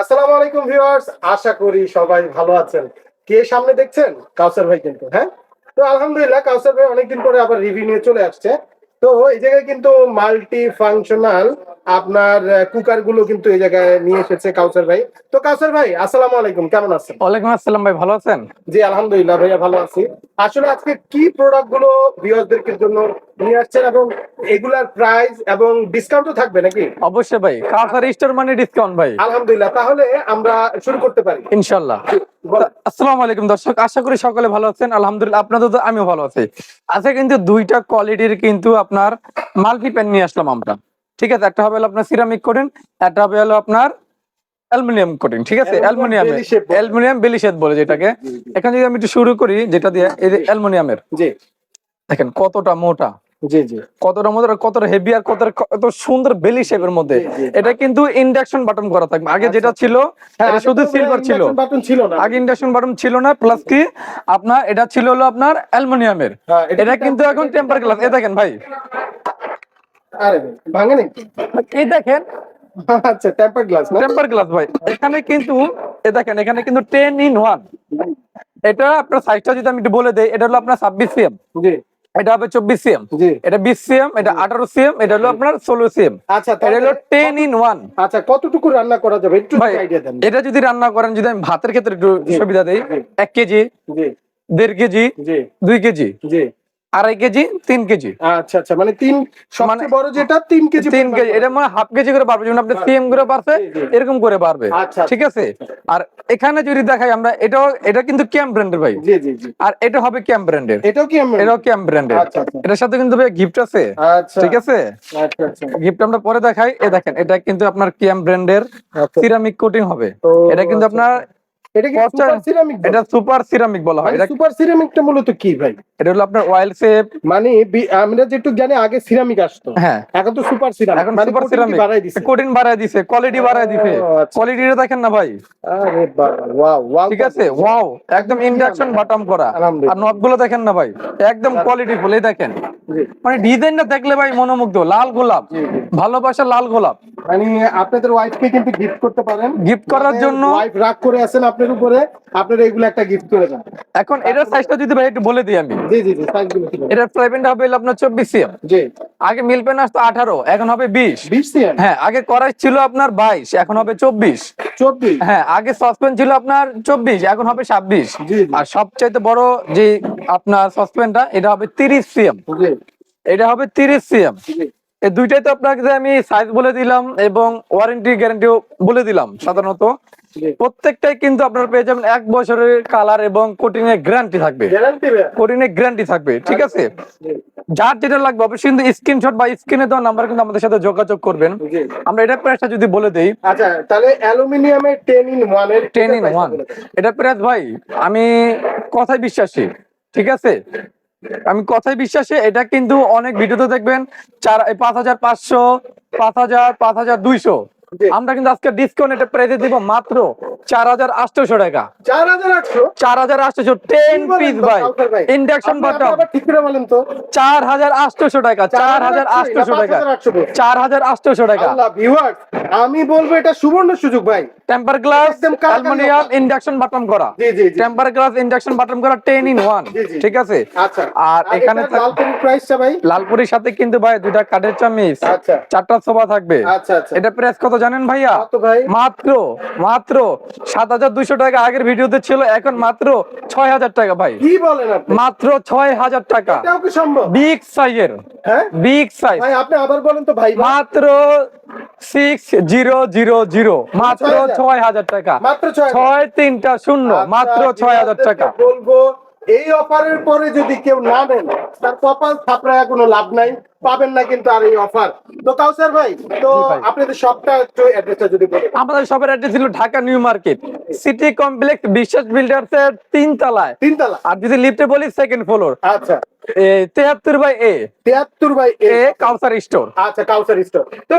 আসসালামু আলাইকুম ভিউয়ার্স, আশা করি সবাই ভালো আছেন। কে সামনে দেখছেন? কাউসার ভাই কিন্তু হ্যাঁ? তো আলহামদুলিল্লাহ, কাউসার ভাই অনেকদিন পরে আবার রিভিউ নিয়ে চলে আসছে। তো এই জায়গায় কিন্তু মাল্টি ফাংশনাল আপনার কুকারগুলো কিন্তু এই জায়গায় নিয়ে এসেছে কাউসার ভাই। তো কাউসার ভাই আসসালামু আলাইকুম কেমন আছেন? ওয়ালাইকুম আসসালাম ভাই ভালো আছেন? জি আলহামদুলিল্লাহ ভাইয়া ভালো আছি। আসলে আজকে কি প্রোডাক্টগুলো ভিউয়ারদের জন্য নিয়ে আসছেন এবং এগুলার প্রাইস এবং ডিসকাউন্টও থাকবে নাকি? অবশ্যই ভাই কাউসার স্টোর মানে ডিসকাউন্ট ভাই। আলহামদুলিল্লাহ তাহলে আমরা শুরু করতে পারি। ইনশাল্লাহ বলেন। আসসালামু আলাইকুম দর্শক আশা করি সকলে ভালো আছেন। আলহামদুলিল্লাহ আপনাদের তো আমিও ভালো আছি। আজকে কিন্তু দুইটা কোয়ালিটির কিন্তু আপনার মাল্টি প্যান নিয়ে আসলাম আমরা। ঠিক আছে একটা হবে আপনার সিরামিক কোটিং একটা হবে হলো আপনার অ্যালুমিনিয়াম কোটিং ঠিক আছে? অ্যালুমিনিয়াম অ্যালুমিনিয়াম বেলিশেদ বলে। যেটাকে। এখানে যদি আমি একটু শুরু করি যেটা দিয়ে এই যে অ্যালুমিনিয়ামের। জি। দেখেন কতটা মোটা। জি জি। কতটা মোটা আর কতটা হেভি আর কতটা কত সুন্দর বেলি শেপের মধ্যে। এটা কিন্তু ইন্ডাকশন বাটন করা থাকবে। আগে যেটা ছিল এটা শুধু সিলভার ছিল। বাটন ছিল না। আগে ইন্ডাকশন বাটন ছিল না প্লাস কি আপনার এটা ছিল হলো আপনার অ্যালুমিনিয়ামের। হ্যাঁ, এটা কিন্তু এখন টেম্পার গ্লাস এই দেখেন ভাই। আরে ভাঙে নাকি এই দেখেন। আচ্ছা টেম্পার গ্লাস টেম্পার গ্লাস ভাই। এখানে কিন্তু এই দেখেন এখানে কিন্তু টেন ইন ওয়ান এটা আপনার সাইজটা যদি আমি একটু বলে দেই এটা হলো আপনার ছাব্বিশ সিএম জি। এটা হবে চব্বিশ সিএম এটা বিশ সিএম এটা আঠারো সিএম এটা হলো আপনার ষোলো সিএম আচ্ছা এটা হলো টেন ইন ওয়ান আচ্ছা কতটুকু রান্না করা যাবে? একটু ভাই আইডিয়া দেন। এটা যদি রান্না করেন যদি আমি ভাতের ক্ষেত্রে একটু সুবিধা দেই এক কেজি দেড় কেজি দুই কেজি। আড়াই কেজি তিন কেজি। আচ্ছা আচ্ছা মানে তিন সবচেয়ে মানে- বড় যেটা তিন কেজি তিন কেজি এটা মানে হাফ কেজি করে বাড়বে যেমন আপনার সিএম করে বাড়ছে। এরকম করে বাড়বে। আচ্ছা। ঠিক আছে? আর এখানে যদি দেখাই আমরা এটাও এটা কিন্তু ক্যাম্প ব্র্যান্ডের ভাই। আর এটা হবে ক্যাম্প ব্র্যান্ডের। এটাও কি আমরা এটাও ক্যাম্প ব্র্যান্ডের। আচ্ছা আচ্ছা। এটার সাথে কিন্তু গিফট আছে। আচ্ছা। ঠিক আছে? আচ্ছা আচ্ছা। গিফট আমরা পরে দেখাই। এ দেখেন এটা কিন্তু আপনার ক্যাম্প ব্র্যান্ডের আচ্ছা। সিরামিক কোটিং হবে। এটা কিন্তু আচ্ছা, আপনার এটা কি সুপার সিরামিক এটা সুপার সিরামিক বলা হয়। এটা সুপার সিরামিকটা মূলত কি ভাই? এটা হলো আপনার অয়েল সেপ মানে আমরা জানি আগে সিরামিক আসতো। হ্যাঁ। এখন তো সুপার সিরামিক এখন মানে সুপার সিরামিক দিছে বাড়ায় দিছে। কোয়ালিটি বাড়ায় দিছে ও, আচ্ছা। কোয়ালিটিটা দেখেন না ভাই। আরে ওয়াও ওয়াও ঠিক আছে? ওয়াও একদম ইন্ডাকশন বাটাম করা। আর দেখেন না ভাই। একদম কোয়ালিটি ফুল দেখেন। মানে ডিজাইনটা দেখলে ভাই মনোমুগ্ধ। লাল গোলাপ। ভালোবাসা লাল গোলাপ। মানে আপনাদের ওয়াইফকে কিন্তু গিফট করতে পারেন। গিফট করার জন্য ওয়াইফ রাগ করে আছেন আপনার উপরে আপনারা এগুলো একটা গিফট করে দেন। এখন এটার সাইজটা যদি ভাই একটু বলে দিই আমি। জি জি জি সাইজগুলো? এটার ফ্রাইবেনটা হবে আপনার চব্বিশ সিএম জি। আগে মিল পেন আসতো আঠারো এখন হবে বিশ। বিশ সিএম হ্যাঁ আগে করাই ছিল আপনার বাইশ এখন হবে চব্বিশ। চব্বিশ? হ্যাঁ আগে সসপেন ছিল আপনার চব্বিশ এখন হবে ছাব্বিশ। জি জি। আর সবচাইতে বড় যে আপনার সসপেনটা এটা হবে তিরিশ সিএম জি। এটা হবে তিরিশ সিএম জি। এই দুইটাই তো আপনাকে যে আমি সাইজ বলে দিলাম এবং ওয়ারেন্টি গ্যারান্টিও বলে দিলাম সাধারণত। প্রত্যেকটাই কিন্তু আপনারা পেয়ে যাবেন এক বছরের কালার এবং কোটিং এর গ্যারান্টি থাকবে। কোটিং এর গ্যারান্টি থাকবে ঠিক আছে? যার যেটা লাগবে অবশ্যই কিন্তু স্ক্রিনশট বা স্ক্রিনে দেওয়া নাম্বার কিন্তু আমাদের সাথে যোগাযোগ করবেন। আমরা এটা প্রাইসটা যদি বলে দেই। আচ্ছা তাহলে অ্যালুমিনিয়ামের টেন ইন ওয়ানের টেন ইন ওয়ান এটা প্রাইস ভাই আমি কথায় বিশ্বাসী ঠিক আছে? আমি কথায় বিশ্বাসে, এটা কিন্তু অনেক ভিডিওতে দেখবেন, চার পাঁচ হাজার পাঁচশো, পাঁচ হাজার পাঁচ হাজার দুইশো। আমরা কিন্তু আজকে ডিসকাউন্ট এটা প্রাইসে দিব মাত্র চার হাজার আটশোশো টাকা। চার হাজার আটশো? চার হাজার আটশোশো টেন পিস ভাই? ইন্ডাকশন বাটন বলেন তো। চার হাজার আটশোশো টাকা চার হাজার আটশোশো টাকা। চার হাজার আটশোশো টাকা। আমি বলব এটা সুবর্ণ সুযোগ ভাই। Temper glass aluminium induction button করা। জি জি জি। টেম্পার গ্লাস ইন্ডাকশন বাটন করা টেন ইন ওয়ান। ঠিক আছে? আচ্ছা। আর এখানে লালপুরির ভাই? লালপুরির সাথে কিন্তু ভাই দুইটা কাঠের চামিচ আচ্ছা। চারটা সোফা থাকবে। আচ্ছা এটা প্রাইস কত জানেন ভাইয়া? মাত্র মাত্র সাত হাজার দুইশো টাকা আগের ভিডিওতে ছিল এখন মাত্র ছয় হাজার টাকা ভাই। কি বলেন মাত্র ছয় হাজার টাকা। সম্ভব? বিগ সাইজের হ্যাঁ? Big size. আপনি আবার বলেন তো ভাই। মাত্র সিক্স জিরো জিরো জিরো মাত্র ছয় হাজার? টাকা। মাত্র ছয় তিনটা শূন্য আচ্ছা, মাত্র ছয় হাজার টাকা। বলব এই অফারের পরে যদি কেউ না নেন তার কপাল থাপড়ায় কোনো লাভ নাই। পাবেন না কিন্তু আর এই অফার তো কাউসার ভাই তো আপনাদের সবটা একটু অ্যাড্রেসটা যদি বলেন। আমাদের সবার address Dhaka new market. City complex Biswas builders এর তিন তলায় তিনতলা। আর যদি লিফটে বলি সেকেন্ড ফ্লোর আচ্ছা। তেহাত্তর বাই এ। তিয়াত্তর বাই এ। কাউসার স্টোর আচ্ছা কাউসার স্টোর তো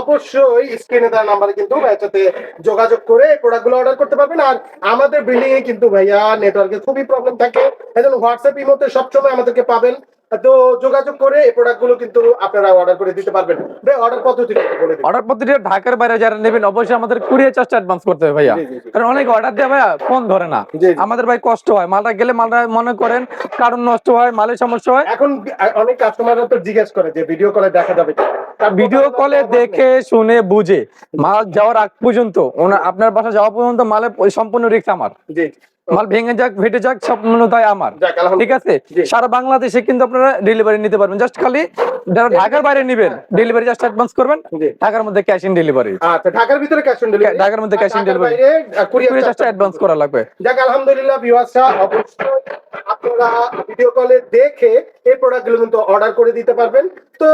অবশ্যই স্ক্রিনে দেওয়া নাম্বারে কিন্তু ভাইয়ের সাথে যোগাযোগ করে এই প্রোডাক্টগুলো অর্ডার করতে পারবেন। আর আমাদের বিল্ডিং এ কিন্তু ভাইয়া নেটওয়ার্কের খুবই প্রবলেম থাকে। এজন্য হোয়াটসঅ্যাপ ইমোতে সবসময় আমাদেরকে পাবেন। তো যোগাযোগ করে এই প্রোডাক্টগুলো কিন্তু আপনারা অর্ডার করে দিতে পারবেন। ভাই অর্ডার পদ্ধতিটা একটু বলে দিন। অর্ডার পদ্ধতিটা ঢাকার বাইরে যারা নেবেন অবশ্যই আমাদের কুড়িয়ে চার্জটা অ্যাডভান্স করতে হবে ভাইয়া। কারণ অনেক অর্ডার দেয় ভাইয়া ফোন ধরে না। আমাদের ভাই কষ্ট হয় মালটা গেলে মালটা মনে করেন কারণ নষ্ট হয় মালের সমস্যা হয়। এখন অনেক কাস্টমাররা তো জিজ্ঞেস করে যে ভিডিও কলে দেখা যাবে? ভিডিও কলে দেখে শুনে বুঝে মাল যাওয়ার আগ পর্যন্ত আপনার বাসা যাওয়া পর্যন্ত মালের সম্পূর্ণ রিক্স আমার। জি। মাল ভেঙে যাক ফেটে যাক সম্পূর্ণ দায় আমার। ঠিক আছে? সারা বাংলাদেশে কিন্তু আপনারা ডেলিভারি নিতে পারবেন। জাস্ট খালি যারা ঢাকার বাইরে নেবেন ডেলিভারি জাস্ট অ্যাডভান্স করবেন ঢাকার মধ্যে ক্যাশ ইন ডেলিভারি আচ্ছা ঢাকার ভিতরে ক্যাশ অন ডেলিভারি ঢাকার মধ্যে cash on delivery। কুরিয়ার চার্জটা অ্যাডভান্স করা লাগবে। যাক আলহামদুলিল্লাহ ভিউয়ার্সরা অবশ্যই আপনারা ভিডিও কলে দেখে এই প্রোডাক্টগুলো কিন্তু অর্ডার করে দিতে পারবেন। তো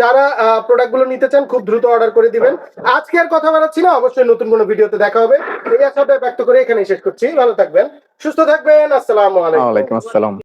যারা প্রোডাক্টগুলো নিতে চান, খুব দ্রুত অর্ডার করে দিবেন। আজকে আর কথা বাড়াচ্ছি না, অবশ্যই নতুন কোনো ভিডিওতে দেখা হবে। এই আশাটা ব্যক্ত করে এখানেই শেষ করছি। ভালো থাকবেন, সুস্থ থাকবেন, আসসালামু আলাইকুম। আসসালাম।